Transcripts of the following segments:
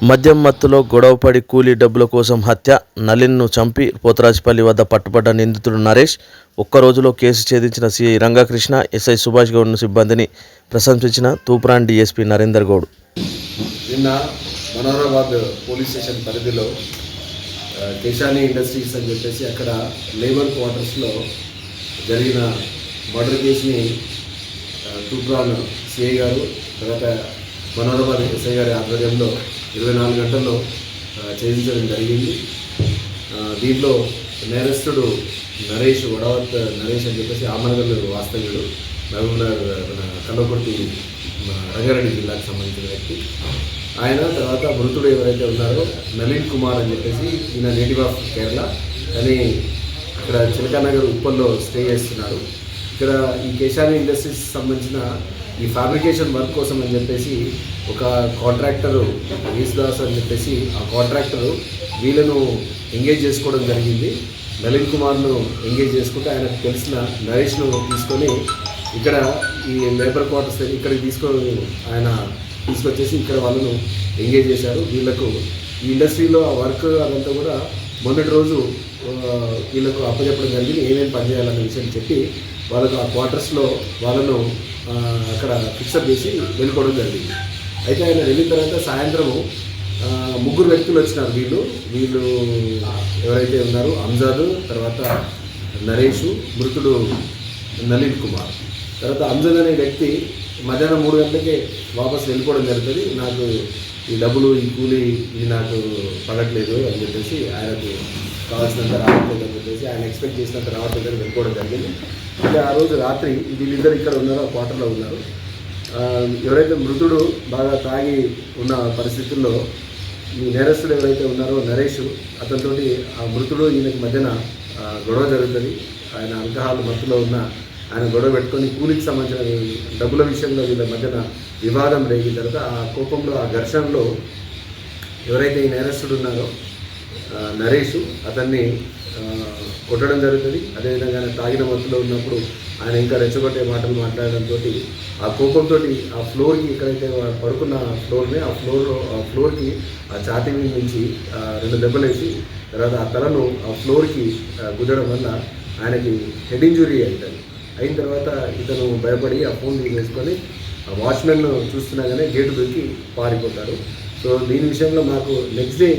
మద్యం మత్తులో గొడవపడి కూలీ డబ్బుల కోసం హత్య నలిన్ను చంపి పోతరాజపల్లి వద్ద పట్టుబడ్డ నిందితుడు నరేష్ ఒక్కరోజులో కేసు ఛేదించిన సిఐ రంగకృష్ణ ఎస్ఐ సుభాష్ గౌడ్ను సిబ్బందిని ప్రశంసించిన తూప్రాన్ డీఎస్పీ నరేందర్ గౌడ్. నిన్న మనోహరాబాద్ పోలీస్ స్టేషన్ పరిధిలో కేశాని ఇండస్ట్రీస్ అని చెప్పేసి అక్కడ లేబర్ క్వార్టర్స్లో జరిగిన మర్డర్ కేసుని తూప్రాన్ సిఐ గారు తర్వాత మనోహరాబాద్ ఎస్ఐ గారి ఆధ్వర్యంలో ఇరవై నాలుగు గంటల్లో ఛేదించడం జరిగింది. దీంట్లో నేరస్తుడు నరేష్ వడవత్ నరేష్ అని చెప్పేసి ఆమనగల్ వాస్తవ్యుడు మహబూబ్నగర్ మన కల్లకుర్తి రంగారెడ్డి జిల్లాకు సంబంధించిన వ్యక్తి. ఆయన తర్వాత మృతుడు ఎవరైతే ఉన్నారో నలీన్ కుమార్ అని చెప్పేసి ఈయన నేటివ్ ఆఫ్ కేరళ. అని ఇక్కడ చిలకానగర్ ఉప్పల్లో స్టే చేస్తున్నారు. ఇక్కడ ఈ కేశాని ఇండస్ట్రీస్ సంబంధించిన ఈ ఫ్యాబ్రికేషన్ వర్క్ కోసం అని చెప్పేసి ఒక కాంట్రాక్టరు దాస్ అని చెప్పేసి ఆ కాంట్రాక్టరు వీళ్ళను ఎంగేజ్ చేసుకోవడం జరిగింది. నలిన్ కుమార్ను ఎంగేజ్ చేసుకుంటే ఆయనకు తెలిసిన నరేష్ను తీసుకొని ఇక్కడ ఈ లేబర్ క్వార్టర్స్ ఇక్కడికి తీసుకొని ఆయన తీసుకొచ్చేసి ఇక్కడ వాళ్ళను ఎంగేజ్ చేశారు. వీళ్ళకు ఈ ఇండస్ట్రీలో ఆ వర్క్ అదంతా కూడా మొన్నటి రోజు వీళ్ళకు అప్పచెప్పడం జరిగింది. ఏమేమి పనిచేయాలన్న విషయం చెప్పి వాళ్ళకు ఆ క్వార్టర్స్లో వాళ్ళను అక్కడ ఫిక్సప్ చేసి వెళ్ళిపోవడం జరిగింది. అయితే ఆయన వెళ్ళిన తర్వాత సాయంత్రము ముగ్గురు వ్యక్తులు వచ్చినారు వీళ్ళు. వీళ్ళు ఎవరైతే ఉన్నారో అంజాద్ తర్వాత నరేష్ మృతుడు నలీన్ కుమార్. తర్వాత అంజద్ అనే వ్యక్తి మధ్యాహ్నం మూడు గంటలకే వాపస్ వెళ్ళిపోవడం జరుగుతుంది. నాకు ఈ డబ్బులు ఈ కూలీ ఇది నాకు పడట్లేదు అని చెప్పేసి ఆయనకు కావాల్సినంత రావట్లేదు అని చెప్పేసి ఆయన ఎక్స్పెక్ట్ చేసినంత రావట్లేదు అని వెళ్ళిపోవడం జరిగింది. ఇంకా ఆ రోజు రాత్రి వీళ్ళిద్దరు ఇక్కడ ఉన్నారో ఆ క్వార్టర్లో ఉన్నారు. ఎవరైతే మృతుడు బాగా తాగి ఉన్న పరిస్థితుల్లో ఈ నేరస్తుడు ఎవరైతే ఉన్నారో నరేష్ అతనితో ఆ మృతుడు ఈయనకి మధ్యన గొడవ జరుగుతుంది. ఆయన అల్కహాల్ మత్తులో ఉన్న ఆయన గొడవ పెట్టుకొని కూలికి సంబంధించిన డబ్బుల విషయంలో వీళ్ళ మధ్యన వివాదం రేగిన తర్వాత ఆ కోపంలో ఆ ఘర్షణలో ఎవరైతే ఈ నేరస్తుడు ఉన్నారో నరేష్ అతన్ని కొట్టడం జరుగుతుంది. అదేవిధంగా ఆయన తాగిన మత్తులో ఉన్నప్పుడు ఆయన ఇంకా రెచ్చగొట్టే మాటలు మాట్లాడడంతో ఆ కోపంతో ఆ ఫ్లోర్కి ఎక్కడైతే పడుకున్న ఫ్లోర్ని ఆ ఫ్లోర్ ఆ ఫ్లోర్కి ఆ ఛాతీ మీద నుంచి రెండు దెబ్బలేసి తర్వాత ఆ తలను ఆ ఫ్లోర్కి గుద్దడం వల్ల ఆయనకి హెడ్ ఇంజురీ అవుతుంది అయిన తర్వాత ఇతను భయపడి ఆ ఫోన్ తీసుకొని ఆ వాచ్మెన్ చూస్తున్నా కానీ గేటు దొరికి పారిపోతారు. సో దీని విషయంలో మాకు నెక్స్ట్ డే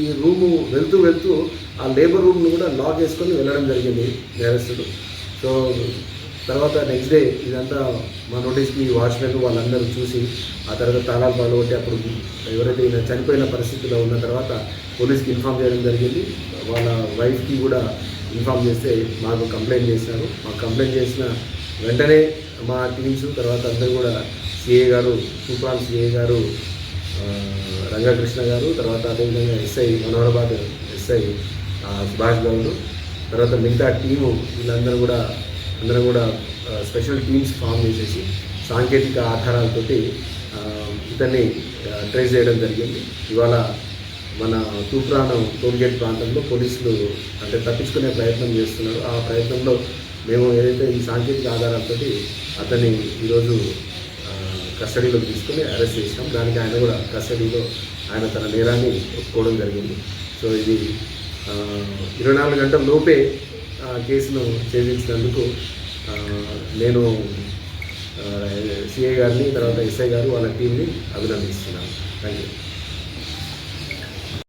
ఈ రూము వెళ్తూ వెళ్తూ ఆ లేబర్ రూమ్ను కూడా లాక్ వేసుకొని వెళ్ళడం జరిగింది నేరస్తుడు సో తర్వాత నెక్స్ట్ డే ఇదంతా మా నోటీస్కి వాచ్మెన్ వాళ్ళందరూ చూసి ఆ తర్వాత తాళాలు పాల్గొట్టి అప్పుడు ఎవరైతే చనిపోయిన పరిస్థితిలో ఉన్న తర్వాత పోలీస్కి ఇన్ఫామ్ చేయడం జరిగింది. వాళ్ళ వైఫ్కి కూడా ఇన్ఫామ్ చేస్తే మాకు కంప్లైంట్ చేశారు. మాకు కంప్లైంట్ చేసిన వెంటనే మా టీమ్స్ తర్వాత అందరూ కూడా సిఏ గారు సూపాల్ సిఏ గారు రంగకృష్ణ గారు తర్వాత అదేవిధంగా ఎస్ఐ మనోహరాబాద్ ఎస్ఐ సుభాష్ గౌడ్ తర్వాత మిగతా టీము వీళ్ళందరూ కూడా అందరూ కూడా స్పెషల్ టీమ్స్ ఫామ్ చేసేసి సాంకేతిక ఆధారాలతోటి ఇతన్ని ట్రేస్ చేయడం జరిగింది. ఇవాళ మన తూప్రాణం టోల్గేట్ ప్రాంతంలో పోలీసులు అంటే తప్పించుకునే ప్రయత్నం చేస్తున్నారు. ఆ ప్రయత్నంలో మేము ఏదైతే ఈ సాంకేతిక ఆధారాలతోటి అతన్ని ఈరోజు కస్టడీలో తీసుకుని తీసుకొని అరెస్ట్ చేసినాం. దానికి ఆయన కూడా కస్టడీలో ఆయన తన నేరాన్ని ఒప్పుకోవడం జరిగింది. సో ఇది ఇరవై నాలుగు గంటల లోపే ఆ, కేసును ఛేదించినందుకు నేను సిఐ గారిని తర్వాత ఎస్ఐ గారు వాళ్ళ టీంని అభినందిస్తున్నాను. Thank you